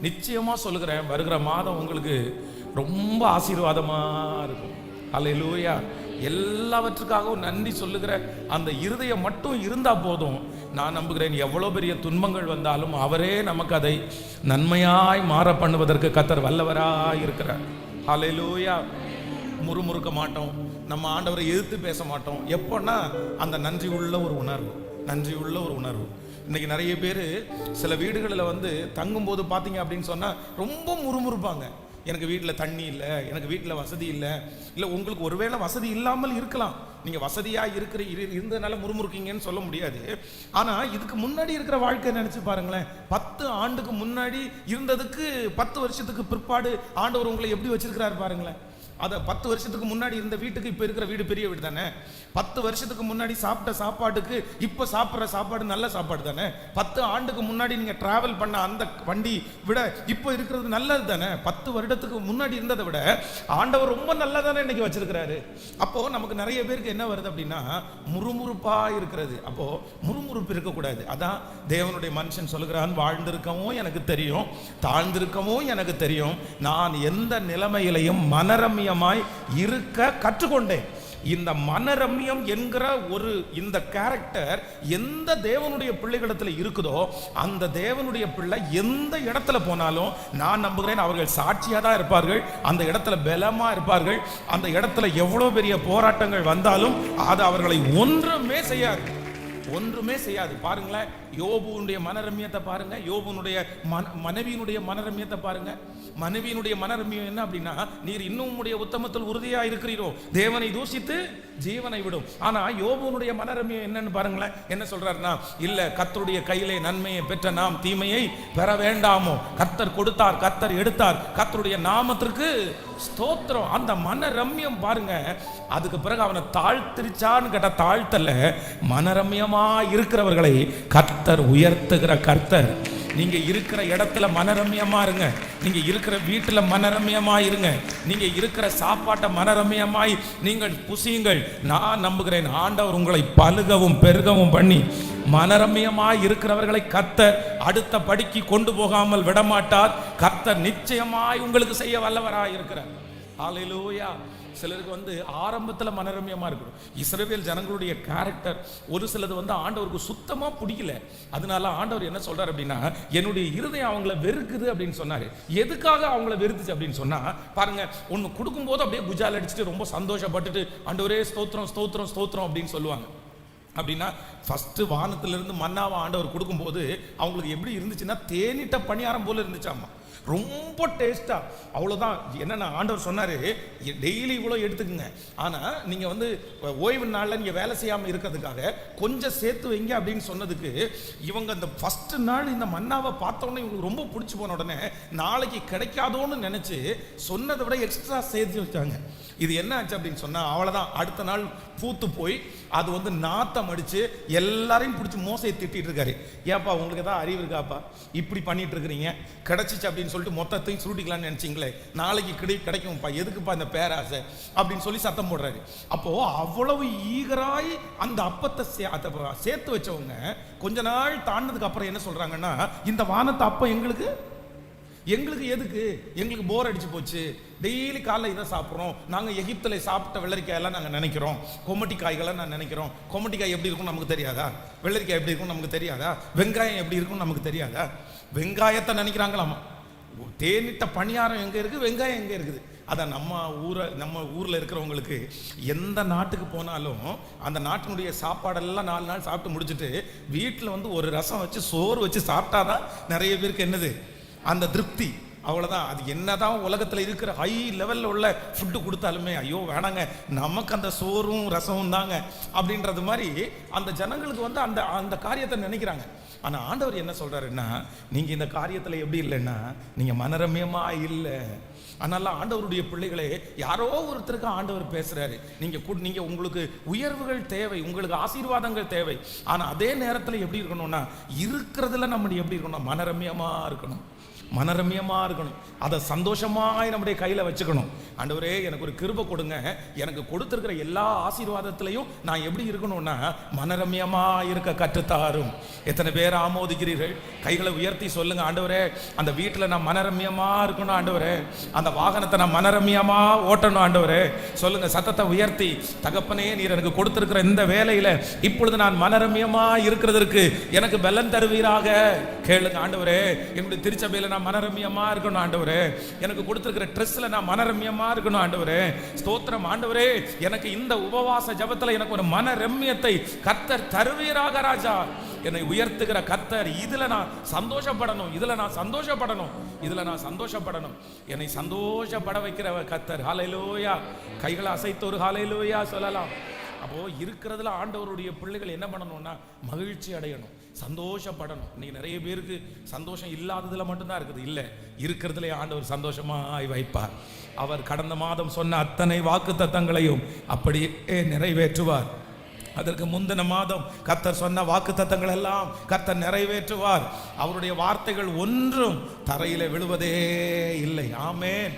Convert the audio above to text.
நிச்சயமாக சொல்லுகிறேன் வருகிற மாதம் உங்களுக்கு ரொம்ப ஆசீர்வாதமாக இருக்கும். அலையிலூயா எல்லாவற்றுக்காகவும் நன்றி சொல்லுகிற அந்த இருதயம் மட்டும் இருந்தால் போதும். நான் நம்புகிறேன் எவ்வளோ பெரிய துன்பங்கள் வந்தாலும் அவரே நமக்கு அதை நன்மையாய் மாற பண்ணுவதற்கு கத்தர் வல்லவராய் இருக்கிறார். அலையிலூயா முறுமுறுக்க மாட்டோம். நம்ம ஆண்டவரை எதிர்த்து பேச மாட்டோம். எப்போன்னா அந்த நன்றி உள்ள ஒரு உணர்வு. நன்றி உள்ள ஒரு உணர்வு. இன்னைக்கு நிறைய பேர் சில வீடுகளில் வந்து தங்கும்போது பார்த்தீங்க அப்படின்னு சொன்னால் ரொம்ப முறுமுறுப்பாங்க. எனக்கு வீட்டில் தண்ணி இல்லை எனக்கு வீட்டில் வசதி இல்லை இல்லை உங்களுக்கு ஒருவேளை வசதி இல்லாமல் இருக்கலாம். நீங்கள் வசதியாக இருக்கிற இரு- இருந்ததுனால முறுமுறுக்கீங்கன்னு சொல்ல முடியாது. ஆனால் இதுக்கு முன்னாடி இருக்கிற வாழ்க்கை நினச்சி பாருங்களேன். பத்து ஆண்டுக்கு முன்னாடி இருந்ததுக்கு பத்து வருஷத்துக்கு பிற்பாடு ஆண்டவர் உங்களை எப்படி வச்சிருக்கிறாரு பாருங்களேன். அதை பத்து வருஷத்துக்கு முன்னாடி இருந்த வீட்டுக்கு இப்போ இருக்கிற வீடு பெரிய வீடு தானே? பத்து வருஷத்துக்கு முன்னாடி சாப்பிட்ட சாப்பாட்டுக்கு இப்போ சாப்பிட்ற சாப்பாடு நல்ல சாப்பாடு தானே? பத்து ஆண்டுக்கு முன்னாடி நீங்கள் ட்ராவல் பண்ண அந்த வண்டி விட இப்போ இருக்கிறது நல்லது தானே? பத்து வருடத்துக்கு முன்னாடி இருந்ததை விட ஆண்டவர் ரொம்ப நல்லதானே இன்னைக்கு வச்சிருக்கிறாரு. அப்போது நமக்கு நிறைய பேருக்கு என்ன வருது அப்படின்னா முறுமுறுப்பாக இருக்கிறது. அப்போது முறுமுறுப்பு இருக்கக்கூடாது. அதான் தேவனுடைய மனுஷன் சொல்லுகிறான் வாழ்ந்திருக்கவும் எனக்கு தெரியும் தாழ்ந்திருக்கவும் எனக்கு தெரியும். நான் எந்த நிலைமையிலையும் மனரம்யமாய் இருக்க கற்றுக்கொண்டேன். இந்த மனரம்யம் என்கிற ஒரு இந்த கேரக்டர் எந்த தேவனுடைய பிள்ளைகளிடத்தில் இருக்குதோ அந்த தேவனுடைய பிள்ளை எந்த இடத்துல போனாலும் நான் நம்புகிறேன் அவர்கள் சாட்சியாக தான் இருப்பார்கள் அந்த இடத்துல பலமாக இருப்பார்கள் அந்த இடத்துல எவ்வளோ பெரிய போராட்டங்கள் வந்தாலும் அது அவர்களை ஒன்றுமே செய்யாது. ஒன்றுமே செய்யாது. பாருங்களேன் யோபுனுடைய மனரம்யத்தை பாருங்க. யோபுனுடைய மன மனைவியினுடைய மனரம்யத்தை பாருங்க. மனைவியினுடைய மனரம்யம் என்ன அப்படின்னா நீர் இன்னும் உம்முடைய உத்தமத்தில் உறுதியா இருக்கிறீரோ தேவனை தூஷித்து ஜீவனை விடும். ஆனா யோபுனுடைய மனரம்யம் என்னன்னு பாருங்களேன். என்ன சொல்றாருன்னா இல்ல கத்தருடைய கையிலே நன்மையை பெற்ற நாம் தீமையை பெற வேண்டாமோ. கத்தர் கொடுத்தார் கத்தர் எடுத்தார். கத்தருடைய நாமத்திற்கு ஸ்தோத்திரம். அந்த மனரம்யம் பாருங்க. அதுக்கு பிறகு அவனை தாழ்த்திருச்சான்னு கேட்ட தாழ்த்தல. மனரம்யமா இருக்கிறவர்களை கர்த்தர் உயர்த்துகிற கர்த்தர். நீங்க இருக்கிற இடத்துல மனரம்யமாக இருங்க. நீங்க இருக்கிற வீட்டில் மனரம்யமாக இருங்க நீங்க இருக்கிற சாப்பாட்டை மனரம்யமாய் நீங்கள் புசியுங்கள். நான் நம்புகிறேன் ஆண்டவர் உங்களை பழுகவும் பெருகவும் பண்ணி மனரம்யமாய் இருக்கிறவர்களை கர்த்தர் அடுத்த படிக்கு கொண்டு போகாமல் விடமாட்டார். கர்த்தர் நிச்சயமாய் உங்களுக்கு செய்ய வல்லவராய் இருக்கிறார் ஹalleluya. சிலருக்கு வந்து ஆரம்பத்தில் மனரம்யமா இருக்கணும். இஸ்ரவேல் ஜனங்களுடைய கேரக்டர் ஒரு சிலது வந்து ஆண்டவருக்கு சுத்தமாக பிடிக்கல. அதனால ஆண்டவர் என்ன சொல்கிறார் அப்படின்னா என்னுடைய இருதயம் அவங்கள வெறுக்குது அப்படின்னு சொன்னார். எதுக்காக அவங்கள வெறுத்துச்சு அப்படின்னு சொன்னால் பாருங்க ஒன்று கொடுக்கும்போது அப்படியே குஜால் அடிச்சுட்டு ரொம்ப சந்தோஷப்பட்டுட்டு ஆண்டவரே ஸ்தோத்திரம் ஸ்தோத்திரம் ஸ்தோத்திரம் அப்படின்னு சொல்லுவாங்க. அப்படின்னா ஃபஸ்ட்டு வானத்திலிருந்து மன்னாவை ஆண்டவர் கொடுக்கும்போது அவங்களுக்கு எப்படி இருந்துச்சுன்னா தேனிட்ட பணியாரம் போல இருந்துச்சாமா. ரொம்ப டேஸ்ட்டாக அவ்வளோதான் என்னென்ன ஆண்டவர் சொன்னார் டெய்லி இவ்வளோ எடுத்துக்குங்க. ஆனால் நீங்கள் வந்து ஓய்வு நாளில் நீங்கள் வேலை செய்யாமல் இருக்கிறதுக்காக கொஞ்சம் சேர்த்து வைங்க அப்படின்னு சொன்னதுக்கு இவங்க அந்த ஃபஸ்ட்டு நாள் இந்த மன்னாவை பார்த்தோன்னே இவங்களுக்கு ரொம்ப பிடிச்சி போன உடனே நாளைக்கு கிடைக்காதோன்னு நினச்சி சொன்னதை விட எக்ஸ்ட்ரா சேர்த்து வச்சாங்க. இது என்ன ஆச்சு அப்படின்னு சொன்னால் அவ்வளோதான் அடுத்த நாள் பூத்து போய் அது வந்து நாத்தம் அடித்து எல்லாரையும் பிடிச்சி மோசையை திட்டிகிட்டு இருக்காரு. ஏப்பா உங்களுக்கு ஏதாவது அறிவு இருக்காப்பா? இப்படி பண்ணிட்டு இருக்கிறீங்க. கிடைச்சிச்சு அப்படின்னு சொல்லிட்டு மொத்தத்தையும் சுருட்டிக்கலாம்னு நினச்சிங்களே. நாளைக்கு கிடை கிடைக்கும்ப்பா எதுக்குப்பா இந்த பேராசை? அப்படின்னு சொல்லி சத்தம் போடுறாரு. அப்போது அவ்வளவு ஈகராய் அந்த அப்பத்தை சே- அதை சேர்த்து வச்சவங்க கொஞ்ச நாள் தாண்டதுக்கு அப்புறம் என்ன சொல்கிறாங்கன்னா இந்த வானத்தை அப்பம் எங்களுக்கு? எங்களுக்கு எதுக்கு? எங்களுக்கு போர் அடிச்சு போச்சு. டெய்லி காலைல இதை சாப்பிட்றோம். நாங்கள் எகிப்தில் சாப்பிட்ட வெள்ளரிக்காயெல்லாம் நாங்கள் நினைக்கிறோம். கொமட்டி காய்களை நான் நினைக்கிறோம். கொமட்டி காய் எப்படி இருக்கும்னு நமக்கு தெரியாதா? வெள்ளரிக்காய் எப்படி இருக்கும்னு நமக்கு தெரியாதா? வெங்காயம் எப்படி இருக்கும்னு நமக்கு தெரியாதா? வெங்காயத்தை நினைக்கிறாங்களாமா? தேனிட்ட பணியாரம் எங்கே இருக்குது வெங்காயம் எங்கே இருக்குது? அதை நம்ம ஊரை நம்ம ஊரில் இருக்கிறவங்களுக்கு எந்த நாட்டுக்கு போனாலும் அந்த நாட்டினுடைய சாப்பாடெல்லாம் நாலு நாள் சாப்பிட்டு முடிச்சுட்டு வீட்டில் வந்து ஒரு ரசம் வச்சு சோறு வச்சு சாப்பிட்டாதான் நிறைய பேருக்கு என்னது? அந்த திருப்தி. அவ்வளோதான் அது என்னதான் உலகத்தில் இருக்கிற ஹை லெவலில் உள்ள ஃபுட்டு கொடுத்தாலுமே ஐயோ வேணாங்க. நமக்கு அந்த சோறும் ரசமும் தாங்க. அப்படின்றது மாதிரி அந்த ஜனங்களுக்கு வந்து அந்த அந்த காரியத்தை நினைக்கிறாங்க. ஆனால் ஆண்டவர் என்ன சொல்கிறாருன்னா நீங்கள் இந்த காரியத்தில் எப்படி இல்லைன்னா நீங்கள் மனரம்யமாக இல்லை. அதனால ஆண்டவருடைய பிள்ளைகளே யாரோ ஒருத்தருக்கு ஆண்டவர் பேசுறாரு. நீங்க கு- நீங்க உங்களுக்கு உயர்வுகள் தேவை உங்களுக்கு ஆசீர்வாதங்கள் தேவை. ஆனா அதே நேரத்தில் எப்படி இருக்கணும்னா இருக்கிறதுல நம்ம எப்படி இருக்கணும்? மனரம்யமா இருக்கணும். மனரம்யமா இருக்கணும் அதை சந்தோஷமாய் நம்முடைய கையில் வச்சுக்கணும். ஆண்டவரே எனக்கு ஒரு கிருபை கொடுங்க. எனக்கு கொடுத்துருக்கிற எல்லா ஆசீர்வாதத்திலையும் நான் எப்படி இருக்கணும்னா மனரம்யமாக இருக்க கற்றுத்தாரும். எத்தனை பேர் ஆமோதிக்கிறீர்கள்? கைகளை உயர்த்தி சொல்லுங்க ஆண்டவரே அந்த வீட்டில் நான் மனரம்யமாக இருக்கணும் ஆண்டவரே. அந்த வாகனத்தை நான் மனரம்யமாக ஓட்டணும் ஆண்டவரே. சொல்லுங்க சத்தத்தை உயர்த்தி தகப்பனே நீர் எனக்கு கொடுத்துருக்கிற இந்த வேலையில இப்பொழுது நான் மனரம்யமாக இருக்கிறதற்கு எனக்கு பலன் தருவீராக. கேளுங்க ஆண்டவரே என்னுடைய திருச்சபையில் நான் மனரம்யமாக இருக்கணும். ஆண்டவரே. எனக்கு கொடுத்துருக்கிற ட்ரெஸ்ல நான் மனரம்யமாக இருக்கணும் ஆண்டவரே. ஸ்தோத்திரம் ஆண்டவரே. எனக்கு இந்த உபவாச ஜபத்தில் எனக்கு ஒரு மனரம்யத்தை கத்தர் தருவீராக ராஜா. என்னை உயர்த்துகிற கத்தர் இதுல நான் சந்தோஷப்படணும் இதுல நான் சந்தோஷப்படணும் இதுல நான் சந்தோஷப்படணும். என்னை சந்தோஷப்பட வைக்கிற கத்தர். ஹalleluya கைகளை அசைத்து ஒரு ஹாலையிலோயா சொல்லலாம். அப்போ இருக்கிறதுல ஆண்டவருடைய பிள்ளைகள் என்ன பண்ணணும்னா மகிழ்ச்சி அடையணும் சந்தோஷப்படணும். இன்னைக்கு நிறைய பேருக்கு சந்தோஷம் இல்லாததுல மட்டும்தான் இருக்குது. இல்லை இருக்கிறதுலே ஆண்டவர் சந்தோஷமாய் வைப்பார். அவர் கடந்த மாதம் சொன்ன அத்தனை வாக்கு தத்தங்களையும் அப்படியே நிறைவேற்றுவார். அதற்கு முந்தின மாதம் கர்த்தர் சொன்ன வாக்கு தத்தங்கள் எல்லாம் கர்த்தர் நிறைவேற்றுவார். அவருடைய வார்த்தைகள் ஒன்றும் தரையில விழுவதே இல்லை. ஆமேன்.